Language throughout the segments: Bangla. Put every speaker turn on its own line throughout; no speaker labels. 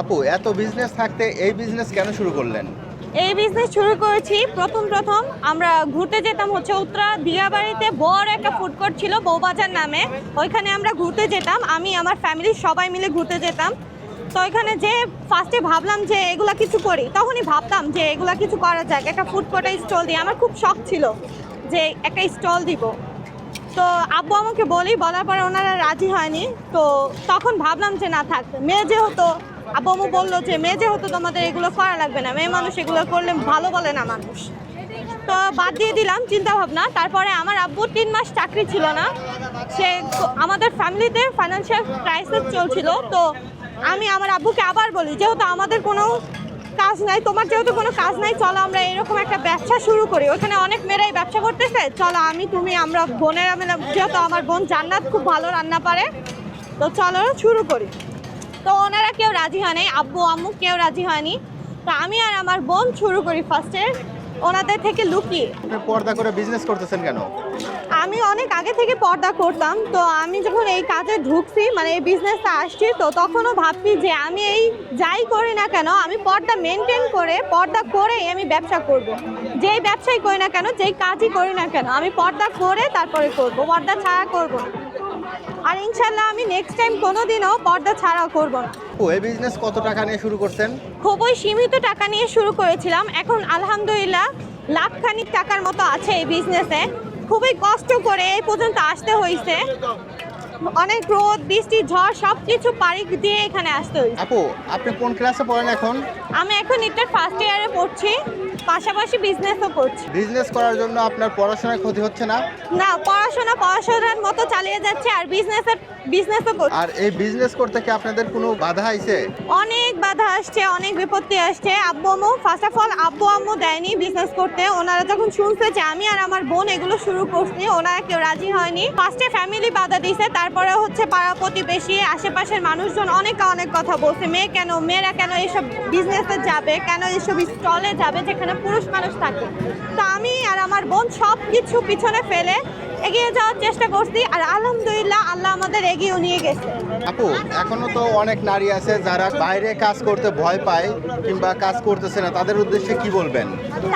আপু, এত বিজনেস থাকতে এই বিজনেস কেন শুরু করলেন?
এই বিজনেস শুরু করেছি প্রথম প্রথম আমরা ঘুরতে যেতাম হচ্ছে উত্তরা দিয়াবাড়িতে বড় একটা ফুড কোর্ট ছিল বৌবাজার নামে। ওইখানে আমরা ঘুরতে যেতাম, আমি, আমার ফ্যামিলির সবাই মিলে ঘুরতে যেতাম। তো ওইখানে যে ফার্স্টে ভাবলাম যে এগুলা কিছু করি, তখনই ভাবতাম যে এগুলা কিছু করা যাক। একটা ফুড কোর্টে স্টল দিই আমার খুব শখ ছিল যে একটা স্টল দিব। তো আব্বু আমাকে বলি, বলার পরে ওনারা রাজি হয়নি। তো তখন ভাবলাম যে না থাক, মেয়ে যেহেতু আব্বু আম্মু বলল যে, মেয়ে যেহেতু তোমাদের এগুলো করা লাগবে না, মেয়ে মানুষ এগুলো করলে ভালো বলে না মানুষ। তো বাদ দিয়ে দিলাম চিন্তা ভাবনা তারপরে আমার আব্বুর তিন মাস চাকরি ছিল না। সে আমাদের ফ্যামিলিতে ফাইন্যান্সিয়াল ক্রাইসিস চলছিল। তো আমি আমার আব্বুকে আবার বলি, যেহেতু আমাদের কোনো কাজ নাই, তোমার যেহেতু কোনো কাজ নাই, চলো আমরা এরকম একটা ব্যবসা শুরু করি। ওখানে অনেক মেয়েরাই ব্যবসা করতেছে, চলো আমি, তুমি, আমরা বোনেরা যেহেতু আমার বোন জান্নাত খুব ভালো রান্না পারে, তো চলো শুরু করি। তো ওনারা কেউ রাজি হয়নি আব্বু আম্মু কেউ রাজি হয়নি তো আমি আর আমার বোন শুরু করি ফার্স্টে ওনাদের থেকে লুকিয়ে
পর্দা করে বিজনেস করতেছেন কেন
আমি অনেক আগে থেকে পর্দা করতাম তো আমি যখন এই কাজে ঢুকছি মানে এই বিজনেসটা আসছি তো তখনও ভাবছি যে আমি এই যাই করি না কেন আমি পর্দা মেনটেন করে পর্দা করেই আমি ব্যবসা করব। যেই ব্যবসাই করি না কেন যেই কাজই করি না কেন আমি পর্দা করে তারপরে করব পর্দা ছাড়া করব। আর ইনশাল্লাহ আমি নেক্সট টাইম কোনোদিনও পর্দা ছাড়া করব না।
এই বিজনেস কত টাকা নিয়ে শুরু করছেন?
খুবই সীমিত টাকা নিয়ে শুরু করেছিলাম। এখন আলহামদুলিল্লাহ লাখখানিক টাকার মতো আছে এই বিজনেসে খুবই কষ্ট করে এই পর্যন্ত আসতে হয়েছে। অনেক রোদ বৃষ্টি ঝড় সব কিছু পাড়ি দিয়ে এখানে আসতে হয়েছে।
আপু আপনি কোন ক্লাসে পড়েন এখন?
আমি এখন এটার ফার্স্ট ইয়ারে পড়ছি পাশাপাশি বিজনেসও করছি।
বিজনেস করার জন্য আপনার পড়াশোনায় ক্ষতি হচ্ছে না?
না পড়াশোনা পড়াশোনার মতো চালিয়ে যাচ্ছে আর বিজনেসের বিজনেসও করছি।
আর এই বিজনেস করতে কি আপনাদের কোনো বাধা আইছে
অনেক বাধা আসছে অনেক বিপত্তি আসছে। আব্বু আম্মু ফার্স্ট অফ অল আব্বু আম্মু দেয়নি বিজনেস করতে। ওনারা যখন শুনছে যে আমি আর আমার বোন এগুলো শুরু করছি ওনারা কেউ রাজি হয়নি। ফার্স্টে ফ্যামিলি বাধা দিছে তারপরে হচ্ছে পাড়া প্রতিবেশী আশেপাশের মানুষজন অনেক অনেক কথা বলছে। মেয়ে কেন মেয়েরা কেন এসব বিজনেসে যাবে কেন এসব স্টলে যাবে যেখানে পুরুষ মানুষ থাকে? তো আমি আর আমার বোন সব কিছু পিছনে ফেলে এগিয়ে যাওয়ার চেষ্টা করছি আর আলহামদুলিল্লাহ আল্লাহ আমাদের এগিয়ে নিয়ে গেছে।
আপু এখনও তো অনেক নারী আছে যারা বাইরে কাজ করতে ভয় পায় কিংবা কাজ করতেছে না তাদের উদ্দেশ্যে কি বলবেন?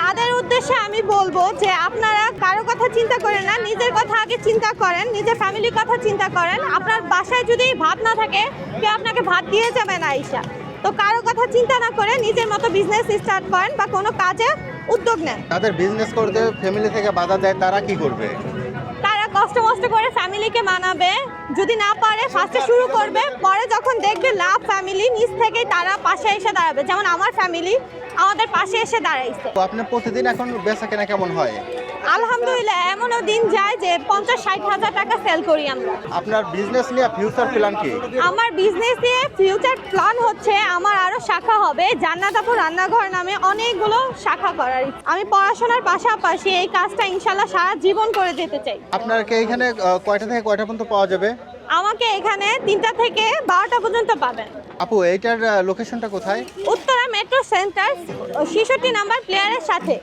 তাদের উদ্দেশ্যে আমি বলব যে আপনারা কারও কথা চিন্তা করেন না নিজের কথা আগে চিন্তা করেন নিজের ফ্যামিলির কথা চিন্তা করেন। আপনার বাসায় যদি ভাত না থাকে কেউ আপনাকে ভাত দিয়ে যাবে না আইসা তো কারও কথা চিন্তা না করে নিজের মতো বিজনেস স্টার্ট করেন বা কোনো কাজে উদ্যোগ নেন।
তাদের বিজনেস করতে ফ্যামিলি থেকে বাধা দেয় তারা কি করবে?
তারা কষ্ট মষ্ট করে ফ্যামিলিকে মানাবে। যদি না পারে ফার্স্টে শুরু করবে পরে যখন দেখবে লাভ ফ্যামিলি নিজ থেকেই তারা পাশে এসে দাঁড়াবে। যেমন আমার ফ্যামিলি আমাদের পাশে এসে দাঁড়াইছে।
তো আপনি প্রতিদিন এখন বেচা কেনা কেমন হয়?
আলহামদুলিল্লাহ এমনও দিন যায় যে পঞ্চাশ ষাট হাজার টাকা সেল করি আমরা।
আপনার বিজনেস নিয়ে ফিউচার প্ল্যান কি?
আমার বিজনেসে ফিউচার প্ল্যান হচ্ছে আমার আরও শাখা হবে জান্নাতাপুর রান্নাঘর নামে অনেকগুলো শাখা করার আমি পড়াশোনার পাশাপাশি এই কাজটা ইনশাল্লাহ সারা জীবন করে যেতে চাই।
আপনাকে এখানে আহ, কয়টা থেকে কয়টা পর্যন্ত পাওয়া যাবে?
আমাকে এখানে তিনটা থেকে বারোটা পর্যন্ত পাবেন।
আপু এইটার লোকেশনটা কোথায়?
উত্তরা মেট্রো সেন্টার শিশুটি নাম্বার প্লেয়ারের সাথে।